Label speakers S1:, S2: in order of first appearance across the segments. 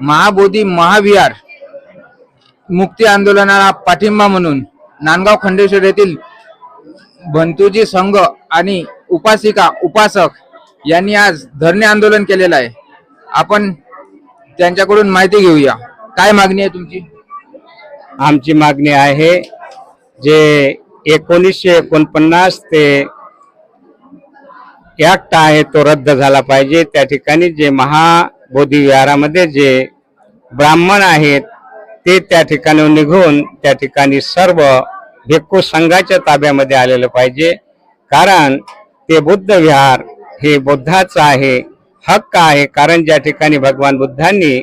S1: महाबोधी महाविहार मुक्ती आंदोलनाला पाठिंबा म्हणून नांदगाव खंडेश्वर येथील भंतुजी संघ आणि उपासिका उपासक यांनी आज धरणे आंदोलन केलेलं आहे. आपण त्यांच्याकडून माहिती घेऊया. काय मागणी आहे तुमची?
S2: आमची मागणी आहे जे एकोणीसशे एकोणपन्नास ते ऍक्ट आहे तो रद्द झाला पाहिजे. त्या ठिकाणी जे महा बोधिविहारामध्ये जे ब्राह्मण आहेत ते त्या ठिकाणी निघून त्या ठिकाणी सर्व भिक्खू संघाच्या ताब्यामध्ये आलेलं पाहिजे. कारण ते बुद्ध विहार हे बुद्धाचं आहे हक्क आहे. कारण ज्या ठिकाणी भगवान बुद्धांनी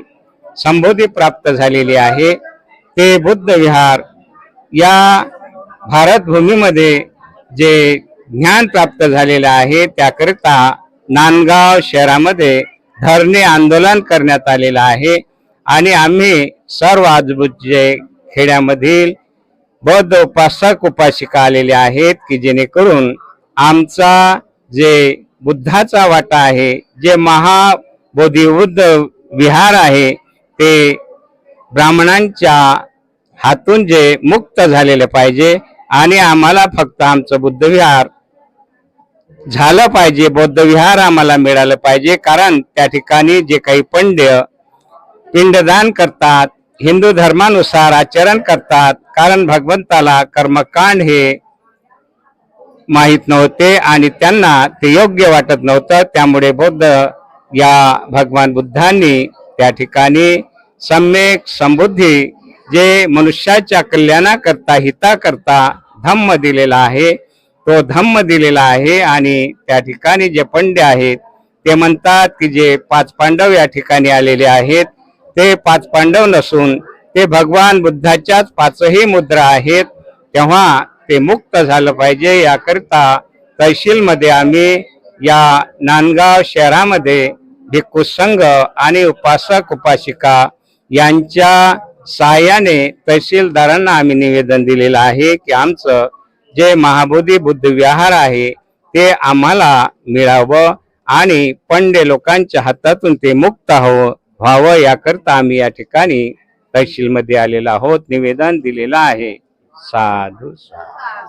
S2: संबोधी प्राप्त झालेली आहे ते बुद्ध विहार या भारतभूमीमध्ये जे ज्ञान प्राप्त झालेलं आहे त्याकरिता नांदगाव शहरामध्ये धरणे आंदोलन करण्यात आलेलं आहे. आणि आम्ही सर्व आजूबाजूचे खेड्यामधील बौद्ध उपासक उपासिका आलेले आहेत की जेणेकरून आमचा जे बुद्धाचा वाटा आहे जे महाबोधी बुद्ध विहार आहे ते ब्राह्मणांच्या हातून जे मुक्त झालेलं पाहिजे. आणि आम्हाला फक्त आमचं बुद्ध विहार झालं पाहिजे बौद्ध विहार आम्हाला मिळालं पाहिजे. कारण त्या ठिकाणी जे काही पंड्य पिंडदान करतात हिंदू धर्मानुसार आचरण करतात कारण भगवंताला कर्मकांड हे माहीत नव्हते आणि त्यांना ते योग्य वाटत नव्हतं. त्यामुळे बौद्ध या भगवान बुद्धांनी त्या ठिकाणी सम्यक समृद्धी जे मनुष्याच्या कल्याणाकरता हिताकरता धम्म दिलेला आहे तो धम्म दिलेला आहे आणि त्या ठिकाणी जे पंडे आहेत ते म्हणतात की जे पाच पांडव या ठिकाणी आलेले आहेत ते पाच पांडव नसून ते भगवान बुद्धाच्याच पाचही मुद्रा आहेत. तेव्हा ते मुक्त झालं पाहिजे. याकरिता तहसीलमध्ये आम्ही या नांदगाव शहरामध्ये भिक्खू संघ आणि उपासक उपासिका यांच्या सहाय्याने तहसीलदारांना आम्ही निवेदन दिलेलं आहे की आमचं जे महाबोधी बुद्ध विहार आहे ते आम्हाला मिळावं आणि पंडे लोकांच्या हातातून ते मुक्त हवं व्हावं याकरता आम्ही या ठिकाणी तहसीलमध्ये आलेलो आहोत. निवेदन दिलेलं आहे. साधू साधू